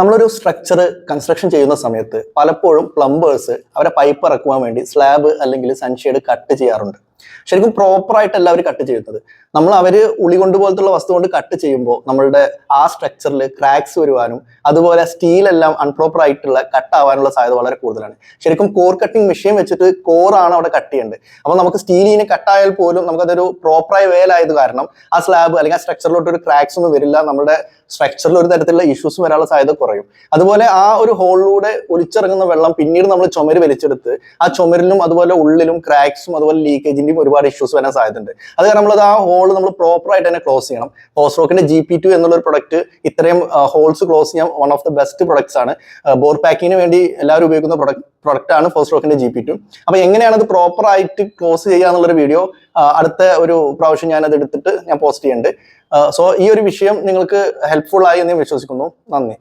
നമ്മളൊരു structure construction ചെയ്യുന്ന സമയത്ത് പലപ്പോഴും പ്ലംബേഴ്സ് അവരെ പൈപ്പ് ഇറക്കുവാൻ വേണ്ടി സ്ലാബ് അല്ലെങ്കിൽ സൺഷെയ്ഡ് കട്ട് ചെയ്യാറുണ്ട്. ശരിക്കും പ്രോപ്പർ ആയിട്ടല്ല അവർ കട്ട് ചെയ്യുന്നത്. നമ്മൾ അവർ ഉളികൊണ്ട് പോലത്തുള്ള വസ്തു കൊണ്ട് കട്ട് ചെയ്യുമ്പോൾ നമ്മളുടെ ആ സ്ട്രക്ചറിൽ ക്രാക്സ് വരുവാനും അതുപോലെ സ്റ്റീൽ എല്ലാം അൺപ്രോപ്പർ ആയിട്ടുള്ള കട്ട് ആവാനുള്ള സാധ്യത വളരെ കൂടുതലാണ്. ശരിക്കും കോർ കട്ടിംഗ് മെഷീൻ വെച്ചിട്ട് കോറാണ് അവിടെ കട്ട് ചെയ്യേണ്ടത്. അപ്പോൾ നമുക്ക് സ്റ്റീലിനെ കട്ടായാൽ പോലും നമുക്കതൊരു പ്രോപ്പറായ വേലായത് കാരണം ആ സ്ലാബ് അല്ലെങ്കിൽ ആ സ്ട്രക്ചറിലോട്ട് ഒരു ക്രാക്സ് ഒന്നും വരില്ല നമ്മുടെ സ്ട്രക്ചറിൽ ഒരു തരത്തിലുള്ള ഇഷ്യൂസ് വരാനുള്ള സാധ്യത കുറയും. അതുപോലെ ആ ഒരു ഹോളിലൂടെ ഒലിച്ചിറങ്ങുന്ന വെള്ളം പിന്നീട് നമ്മൾ ചുമര് വലിച്ചെടുത്ത് ആ ചുമരിലും അതുപോലെ ഉള്ളിലും ക്രാക്സും അതുപോലെ ലീക്കേജിന്റെയും ഒരുപാട് ഇഷ്യൂസ് വരാൻ സാധ്യതയുണ്ട്. അത് കാരണം നമ്മളത് ആ ഹോൾ നമ്മൾ പ്രോപ്പർ ആയിട്ട് തന്നെ ക്ലോസ് ചെയ്യണം. പോസ്ട്രോക്കിന്റെ ജി പി ടു എന്നുള്ള ഒരു പ്രൊഡക്റ്റ് ഇത്രയും ഹോൾസ് ക്ലോസ് ചെയ്യാൻ one of the best products ആണ്. ബോർ പാക്കിങ്ങിന് വേണ്ടി എല്ലാവരും ഉപയോഗിക്കുന്ന പ്രൊഡക്റ്റ് പ്രൊഡക്റ്റ് ആണ് പോസ്ട്രോക്കിന്റെ ജി പി ടു അപ്പൊ എങ്ങനെയാണ് അത് പ്രോപ്പർ ആയിട്ട് ക്ലോസ് ചെയ്യുക എന്നുള്ളൊരു വീഡിയോ അടുത്ത ഒരു പ്രാവശ്യം ഞാൻ അത് എടുത്തിട്ട് ഞാൻ പോസ്റ്റ് ചെയ്യുന്നുണ്ട്. സോ ഈ ഒരു വിഷയം നിങ്ങൾക്ക് ഹെൽപ്ഫുൾ ആയി എന്ന് വിശ്വസിക്കുന്നു. നന്ദി.